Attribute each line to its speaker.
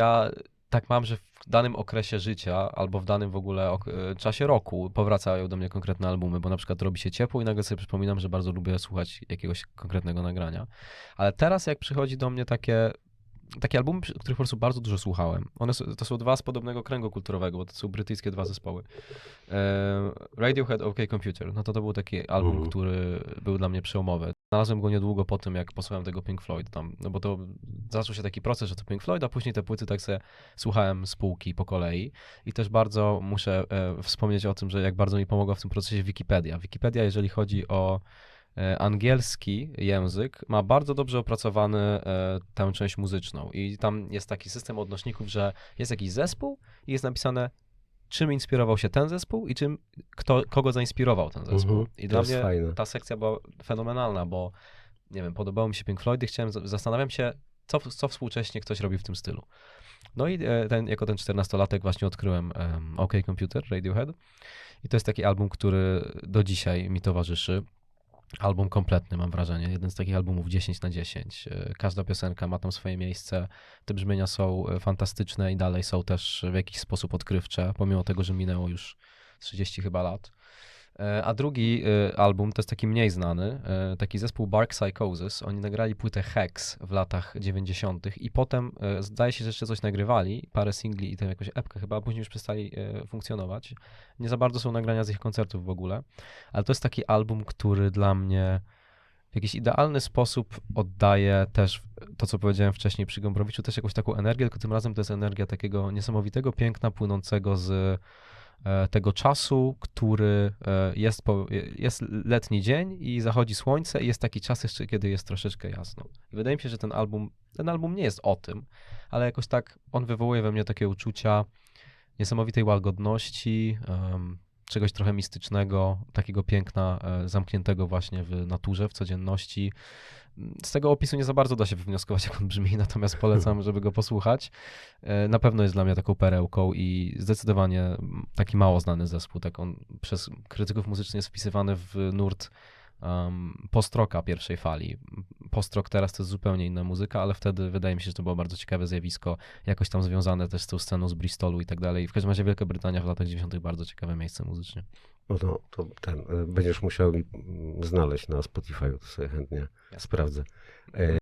Speaker 1: Ja tak mam, że w danym okresie życia albo w danym w ogóle ok- e, czasie roku powracają do mnie konkretne albumy, bo na przykład robi się ciepło i nagle sobie przypominam, że bardzo lubię słuchać jakiegoś konkretnego nagrania. Ale teraz jak przychodzi do mnie takie takie albumy, których po prostu bardzo dużo słuchałem. One są, to są dwa z podobnego kręgu kulturowego, bo to są brytyjskie dwa zespoły. E, Radiohead OK Computer, no to to był taki album, który był dla mnie przełomowy. Znalazłem go niedługo po tym, jak posłuchałem tego Pink Floyd tam, no bo to zaczął się taki proces, że to Pink Floyd, a później te płyty tak sobie słuchałem z półki po kolei i też bardzo muszę e, wspomnieć o tym, że jak bardzo mi pomogła w tym procesie Wikipedia. Wikipedia, jeżeli chodzi o angielski język, ma bardzo dobrze opracowany e, tę część muzyczną i tam jest taki system odnośników, że jest jakiś zespół i jest napisane czym inspirował się ten zespół i czym, kto, kogo zainspirował ten zespół.
Speaker 2: Mhm,
Speaker 1: I
Speaker 2: to
Speaker 1: dla mnie
Speaker 2: fajne.
Speaker 1: ta sekcja była fenomenalna, bo nie wiem, podobało mi się Pink Floyd i chciałem, zastanawiam się, co, co współcześnie ktoś robi w tym stylu. No i e, ten, jako ten 14-latek właśnie odkryłem um, OK Computer, Radiohead i to jest taki album, który do dzisiaj mi towarzyszy. Album kompletny, mam wrażenie. Jeden z takich albumów 10 na 10. E, Każda piosenka ma tam swoje miejsce. Te brzmienia są e, fantastyczne i dalej są też w jakiś sposób odkrywcze, pomimo tego, że minęło już 30 chyba lat. E, A drugi e, album to jest taki mniej znany, e, taki zespół Bark Psychosis. Oni nagrali płytę Hex w latach 90. i potem zdaje się, że jeszcze coś nagrywali, parę singli i tam jakąś epkę chyba, a później już przestali funkcjonować. Nie za bardzo są nagrania z ich koncertów w ogóle, ale to jest taki album, który dla mnie w jakiś idealny sposób oddaje też to, co powiedziałem wcześniej przy Gombrowiczu, też jakąś taką energię, tylko tym razem to jest energia takiego niesamowitego piękna płynącego z tego czasu, który e, jest, po, jest letni dzień i zachodzi słońce i jest taki czas jeszcze, kiedy jest troszeczkę jasno. I wydaje mi się, że ten album, ten album nie jest o tym, ale jakoś tak on wywołuje we mnie takie uczucia niesamowitej łagodności, em, czegoś trochę mistycznego, takiego piękna e, zamkniętego właśnie w naturze, w codzienności. Z tego opisu nie za bardzo da się wywnioskować, jak on brzmi, natomiast polecam, żeby go posłuchać. E, Na pewno jest dla mnie taką perełką i zdecydowanie taki mało znany zespół. Tak on przez krytyków muzycznych jest wpisywany w nurt um, postroka pierwszej fali. Postrok teraz to jest zupełnie inna muzyka, ale wtedy wydaje mi się, że to było bardzo ciekawe zjawisko, jakoś tam związane też z tą sceną z Bristolu i tak dalej. W każdym razie Wielka Brytania w latach 90. bardzo ciekawe miejsce muzycznie.
Speaker 2: No to, to ten, y, będziesz musiał mm, znaleźć na Spotify, to sobie chętnie sprawdzę. E,